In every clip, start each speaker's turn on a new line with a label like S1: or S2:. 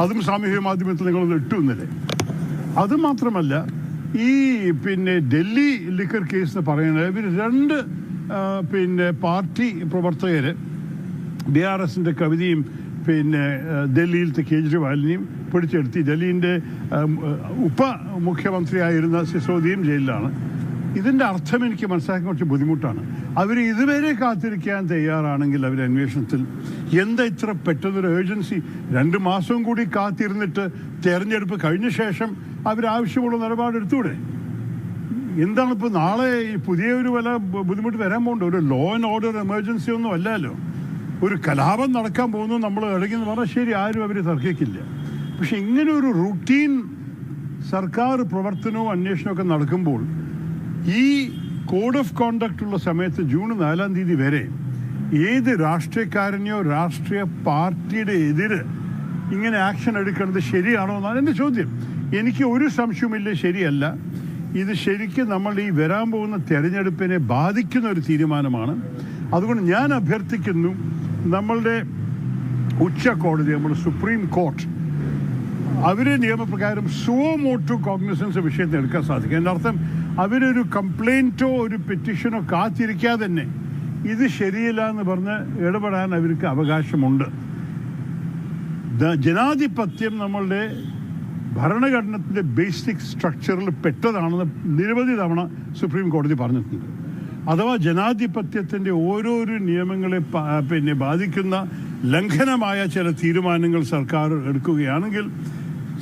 S1: അതും സാമൂഹ്യ മാധ്യമത്തിൽ നിങ്ങൾ ഇട്ടു അത് മാത്രമല്ല ഈ പിന്നെ ഡൽഹി ലിക്കർ കേസ് എന്ന് പറയുന്നത് ഇവർ രണ്ട് പിന്നെ പാർട്ടി പ്രവർത്തകർ ബി ആർ എസിന്റെ കവിതയും പിന്നെ ഡൽഹിയിലത്തെ കേജ്രിവാലിനെയും പിടിച്ചെടുത്തി. ഡൽഹിന്റെ ഉപ മുഖ്യമന്ത്രിയായിരുന്ന സിസോദിയും ജയിലിലാണ്. ഇതിന്റെ അർത്ഥം എനിക്ക് മനസ്സിലാക്കാൻ കുറച്ച് ബുദ്ധിമുട്ടാണ്. അവർ ഇതുവരെ കാത്തിരിക്കാൻ തയ്യാറാണെങ്കിൽ അവർ അന്വേഷണത്തിൽ എന്താ ഇത്ര പെട്ടെന്നൊരു ഏജൻസി രണ്ട് മാസവും കൂടി കാത്തിരുന്നിട്ട് തെരഞ്ഞെടുപ്പ് കഴിഞ്ഞ ശേഷം അവരാവശ്യമുള്ള നിലപാടെടുത്തൂടെ എന്താണ് ഇപ്പോൾ നാളെ ഈ പുതിയ ഒരു വില ബുദ്ധിമുട്ട് വരാൻ പോകേണ്ട ഒരു ലോ ആൻഡ് ഓർഡർ എമർജൻസി ഒന്നും അല്ലല്ലോ. ഒരു കലാപം നടക്കാൻ പോകുന്നു നമ്മൾ ഇടയ്ക്കെന്ന് പറഞ്ഞാൽ ശരി ആരും അവർ തർക്കിക്കില്ല. പക്ഷെ ഇങ്ങനെ ഒരു റുട്ടീൻ സർക്കാർ പ്രവർത്തനവും അന്വേഷണവും ഒക്കെ നടക്കുമ്പോൾ ഈ കോഡ് ഓഫ് കോണ്ടക്ട് ഉള്ള സമയത്ത് ജൂൺ നാലാം തീയതി വരെ ഏത് രാഷ്ട്രീയക്കാരനെയോ രാഷ്ട്രീയ പാർട്ടിയുടെ എതിര് ഇങ്ങനെ ആക്ഷൻ എടുക്കുന്നത് ശരിയാണോ എന്നാണ് എന്റെ ചോദ്യം. എനിക്ക് ഒരു സംശയവുമില്ല ശരിയല്ല. ഇത് ശരിക്കും നമ്മൾ ഈ വരാൻ പോകുന്ന തെരഞ്ഞെടുപ്പിനെ ബാധിക്കുന്ന ഒരു തീരുമാനമാണ്. അതുകൊണ്ട് ഞാൻ അഭ്യർത്ഥിക്കുന്നു നമ്മളുടെ ഉച്ച കോടതി നമ്മുടെ സുപ്രീം കോർട്ട് അവരെ നിയമപ്രകാരം സോ മോട്ടു കോഗ്നിസൻസ് വിഷയത്തിൽ എടുക്കാൻ സാധിക്കും. എന്റെ അർത്ഥം അവരൊരു കംപ്ലൈന്റോ ഒരു പെറ്റീഷനോ കാത്തിരിക്കാതെ തന്നെ ഇത് ശരിയില്ല എന്ന് പറഞ്ഞ് ഇടപെടാൻ അവർക്ക് അവകാശമുണ്ട്. ജനാധിപത്യം നമ്മളുടെ ഭരണഘടനത്തിന്റെ ബേസിക് സ്ട്രക്ചറിൽ പെട്ടതാണെന്ന് നിരവധി തവണ സുപ്രീം കോടതി പറഞ്ഞിട്ടുണ്ട്. അഥവാ ജനാധിപത്യത്തിന്റെ ഓരോരോ നിയമങ്ങളെ പിന്നെ ബാധിക്കുന്ന ലംഘനമായ ചില തീരുമാനങ്ങൾ സർക്കാർ എടുക്കുകയാണെങ്കിൽ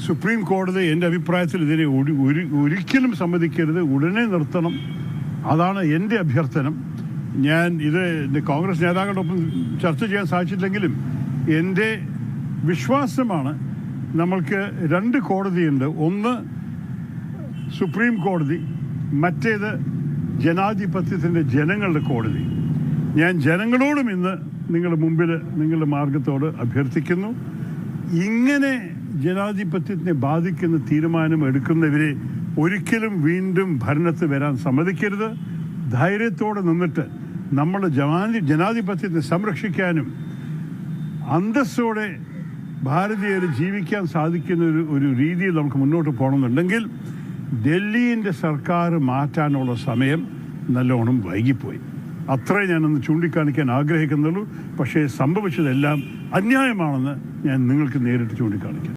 S1: സുപ്രീം കോടതി എന്റെ അഭിപ്രായത്തിൽ ഇതിനെ ഒരു- ഒരു- ഒരിക്കലും സമ്മതിക്കരുത്. ഉടനെ നിർത്തണം. അതാണ് എന്റെ അഭ്യർത്ഥനം. ഞാൻ ഇത് കോൺഗ്രസ് നേതാക്കളോടൊപ്പം ചർച്ച ചെയ്യാൻ സാധിച്ചില്ലെങ്കിലും എന്റെ വിശ്വാസമാണ് നമ്മൾക്ക് രണ്ട് കോടതിയുണ്ട്. ഒന്ന് സുപ്രീം കോടതി മറ്റേത് ജനാധിപത്യത്തിന്റെ ജനങ്ങളുടെ കോടതി. ഞാൻ ജനങ്ങളോടും ഇന്ന് നിങ്ങളുടെ മുമ്പിൽ നിങ്ങളുടെ മാർഗത്തോട് അഭ്യർത്ഥിക്കുന്നു. ഇങ്ങനെ ജനാധിപത്യത്തിനെ ബാധിക്കുന്ന തീരുമാനം എടുക്കുന്നവരെ ഒരിക്കലും വീണ്ടും ഭരണത്തിൽ വരാൻ സമ്മതിക്കരുത്. ധൈര്യത്തോടെ നിന്നിട്ട് നമ്മൾ ജനാധി ജനാധിപത്യത്തെ സംരക്ഷിക്കാനും അന്തസ്സോടെ ഭാരതീയർ ജീവിക്കാൻ സാധിക്കുന്ന ഒരു ഒരു രീതിയിൽ നമുക്ക് മുന്നോട്ട് പോകണമെന്നുണ്ടെങ്കിൽ ഡൽഹിന്റെ സർക്കാർ മാറ്റാനുള്ള സമയം നല്ലോണം വൈകിപ്പോയി. അത്രേ ഞാനൊന്ന് ചൂണ്ടിക്കാണിക്കാൻ ആഗ്രഹിക്കുന്നുള്ളൂ. പക്ഷേ സംഭവിച്ചതെല്ലാം അന്യായമാണെന്ന് ഞാൻ നിങ്ങൾക്ക് നേരിട്ട് ചൂണ്ടിക്കാണിക്കാം.